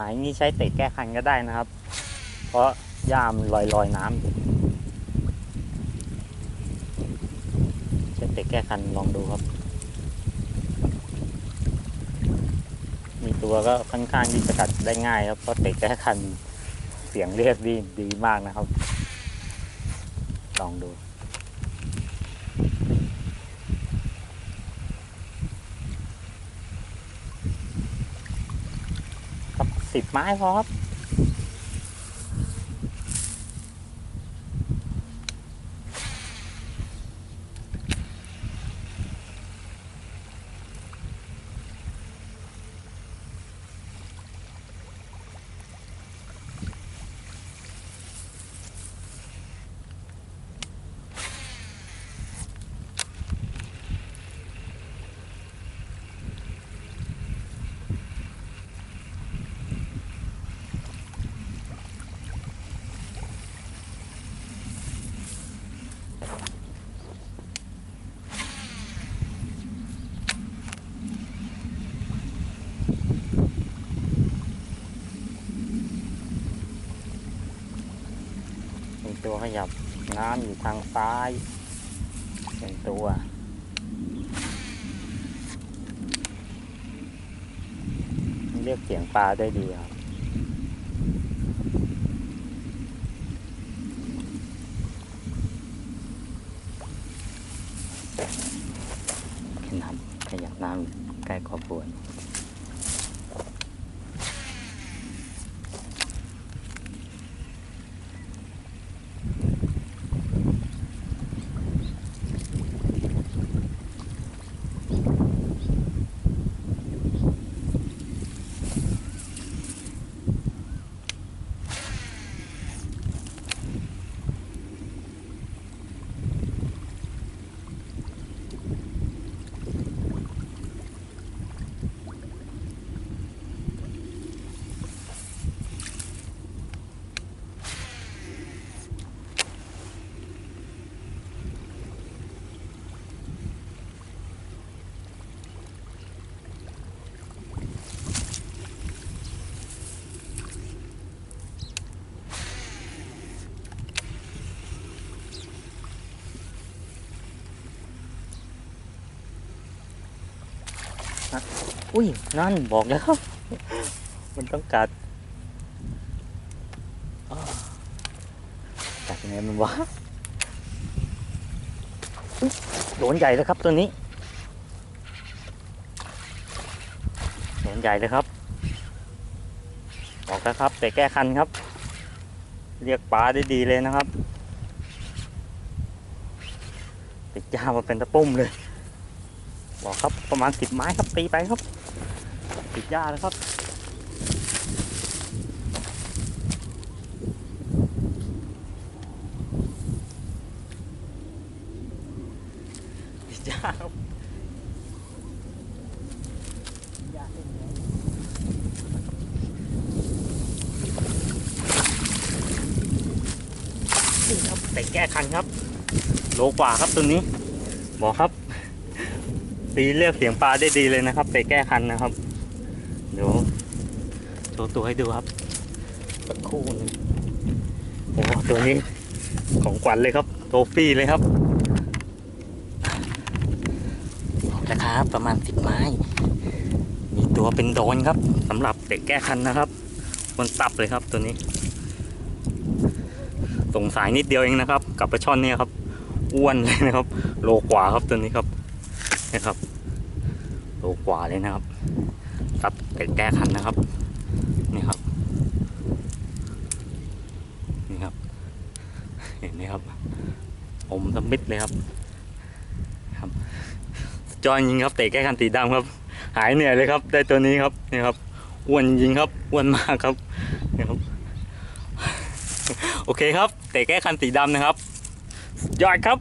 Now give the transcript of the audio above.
หายนี่ใช้เตะแก้คันก็ได้นะครับ เพราะหญ้ามลอยลอยน้ำใช้เตะแก้คันลองดูครับ มีตัวก็ค่อนข้างที่จะกัดได้ง่ายครับเพราะเตะแก้คันเสียงเรียกดีดีมากนะครับ ลองดู ครับ สิบไม้พอครับ มี ตัวขยับน้ำอยู่ทางซ้ายเป็นตัว เรียกเสียงปลาได้ดีครับน้ำขยับน้ำใกล้ขอบบัว อุ้ยนั่นบอกแล้ว มันต้องกัดกัดยังไงมันวะโดนใหญ่แล้วครับตัวนี้โดนใหญ่เลยครับบอกแล้วครับ แต่แก้คันครับ เรียกปลาได้ดีเลยนะครับติดยามาเป็นตะปุ่มเลย บอกครับประมาณสิบไม้ครับตีไปครับติดหญ้าแล้วครับติดหญ้าครับหญ้าเต็มเลยนี่ครับแต่แก้คันครับ โลกว่าครับตัวนี้ บอกครับ ตีเรียกเสียงปลาได้ดีเลยนะครับแต่แก้คันนะครับ เดี๋ยวโชว์ตัวให้ดูครับสักครู่หนึงโอ้ตัวนี้ของขวัญเลยครับ โทฟี่เลยครับนะครับประมาณสิบไม้ มีตัวเป็นโดนครับสำหรับเด็กแก้คันนะครับบนตับเลยครับตัวนี้สงสายนิดเดียวเองนะครับ กับปลาช่อนเนี่ยครับ อ้วนเลยนะครับ โลกว่าครับตัวนี้ครับนะครับ โลกว่าเลยนะครับตับแต่แก้คันนะครับ นี่ครับ นี่ครับ เห็นไหมครับ อมสมิดเลยครับครับจอยยิงครับเตะแก้คันสีดำครับ หายเหนื่อยเลยครับ ได้ตัวนี้ครับนี่ครับอ้วนยิงครับอ้วนมากครับนี่ครับ โอเคครับเตะแก้คันสีดำนะครับยอดครับ